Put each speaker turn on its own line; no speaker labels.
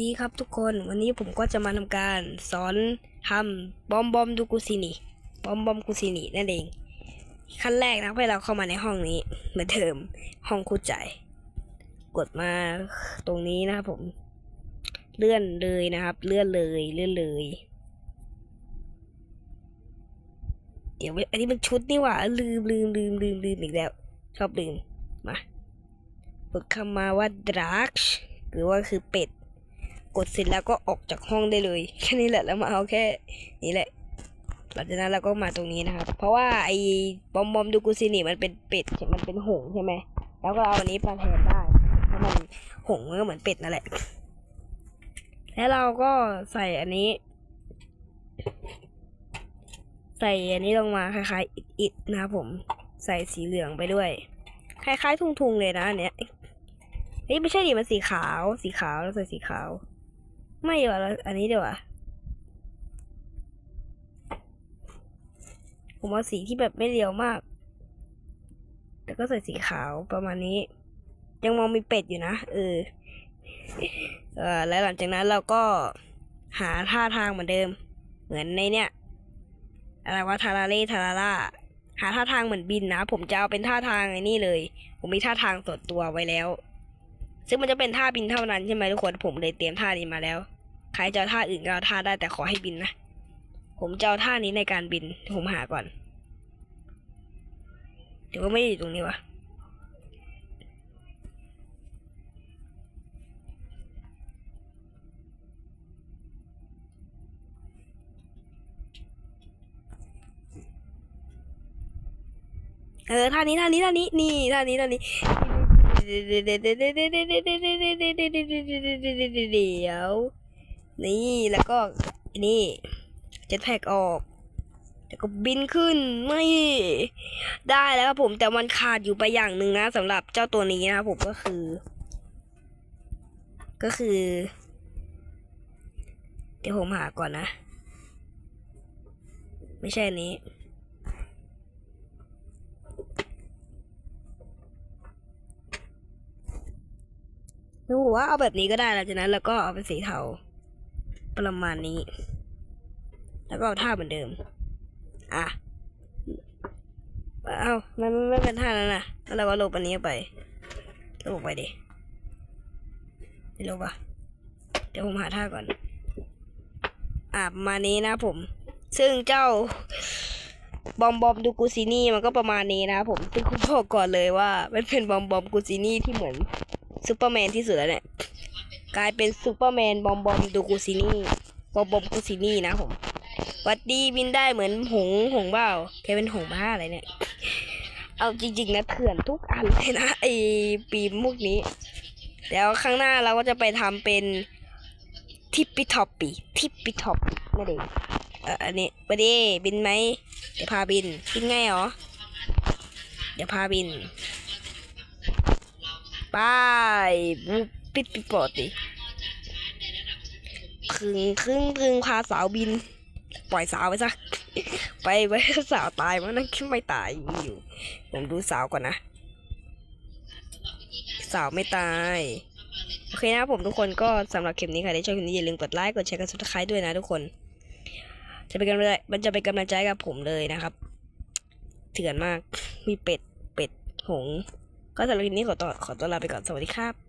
ดีครับทุกคนวันนี้ผมก็จะมาทำการสอนทำบอมบอมดูกุซินีบอมบอมกุซินีนั่นเอง ขั้นแรกนะให้เราเข้ามาในห้องนี้ เหมือนเดิมห้องคู่ใจ กดมาตรงนี้นะครับผมเลื่อนเลยนะครับ เลื่อนเลยเลื่อนเลย เดี๋ยวอันนี้มันชุดนี่หว่าลืมลืมลืมลืมลืมอีกแล้ว ชอบลืมมากดคำมาว่าดรักหรือว่าคือเป็ด กดเสร็จแล้วก็ออกจากห้องได้เลย แค่นี้แหละแล้วมาเอาแค่นี้แหละ หลังจากนั้นเราก็มาตรงนี้นะครับ เพราะว่าไอ้บอมบอมดูกุซินี่มันเป็นเป็ดมันเป็นหงใช่ไหม แล้วก็เอาอันนี้มาแทนได้เพราะมันหงมันก็เหมือนเป็ดนั่นแหละ แล้วเราก็ใส่อันนี้ ใส่อันนี้ลงมาคล้ายๆอิดๆนะครับผม ใส่สีเหลืองไปด้วย คล้ายๆทุงๆเลยนะอันเนี้ยเฮ้ยไม่ใช่ดิมันสีขาว สีขาวแล้วใส่สีขาว ไม่ดีกว่าเราอันนี้ดีกว่าผมเอาสีที่แบบไม่เรียวมาก แต่ก็ใส่สีขาวประมาณนี้ ยังมองมีเป็ดอยู่นะเออเออแล้วหลังจากนั้นเราก็หาท่าทางเหมือนเดิม เหมือนในเนี่ยอะไรว่าทาราเล่ทาราล่าหาท่าทางเหมือนบินนะ ผมจะเอาเป็นท่าทางไอ้นี่เลย ผมมีท่าทางส่วนตัวไว้แล้ว ซึ่งมันจะเป็นท่าบินเท่านั้นใช่ไหมทุกคนผมเลยเตรียมท่านี้มาแล้ว ใครจะท่าอื่นก็ท่าได้แต่ขอให้บินนะ ผมจะเอาท่านี้ในการบิน ผมหาก่อน เดี๋ยวก็ไม่ได้อยู่ตรงนี้วะเออท่านี้ท่านี้ท่านี้นี่ท่านี้ท่านี้เดี๋ยว นี่แล้วก็นี่เจ็ตแพ็กออกแล้วก็บินขึ้นไม่ได้แล้วครับผมแต่มันขาดอยู่ไปอย่างหนึ่งนะสำหรับเจ้าตัวนี้นะครับผมก็คือ ก็คือ เดี๋ยวผมหาก่อนนะ ไม่ใช่นี้หนูว่าเอาแบบนี้ก็ได้หลังจากนั้นเราก็เอาเป็นสีเทา ประมาณนี้ แล้วก็เอาท่าเหมือนเดิม อะเอามันมันไม่เป็นท่านั้นนะแล้วเราก็ลบอันนี้ไปลบไปดิไม่ลบปะเดี๋ยวผมหาท่าก่อน อะมานี้นะผม ซึ่งเจ้าบอมบอมดูกูซินี่มันก็ประมาณนี้นะผมซึ่งคุณบอกก่อนเลยว่ามันเป็นบอมบอมกูซินี่ที่เหมือนซูเปอร์แมนที่สุดแล้วเนี่ย กลายเป็นซูเปอร์แมนบอมบอมดูกูซินี่บอมบอมกูซินี่นะผมวัดดีบินได้เหมือนหงหงเปล่าแกเป็นหงบ้าอะไรเนี่ย เอาจริงๆนะเถื่อนทุกอันเลยนะไอปีมพวกนี้แล้วข้างหน้าเราก็จะไปทำเป็นทิปปี้ท็อปปี้ทิปปี้ท็อปปี้นั่นเองเอออันนี้หวัดดีบินไหมเดี๋ยวพาบินบินไงเหรอเดี๋ยวพาบิน ไปบุบ ปิดปิดปอดดิครึ่งครึ่งครึ่งพาสาวบิน ปล่อยสาวไปซะ ไปไว้สาวตายมันนั่นไม่ตายอยู่ ผมดูสาวก่อนนะ สาวไม่ตาย โอเคนะผมทุกคนก็สำหรับคลิปนี้ค่ะที่ชอบคลิปนี้อย่าลืมกดไลค์กดแชร์กดซับสไครต์ด้วยนะทุกคน จะเป็นกำลังใจมันจะเป็นกำลังใจกับผมเลยนะครับเถื่อนมากมีเป็ดเป็ดหง ก็สำหรับคลิปนี้ขอตัวขอตัวลาไปก่อนสวัสดีครับ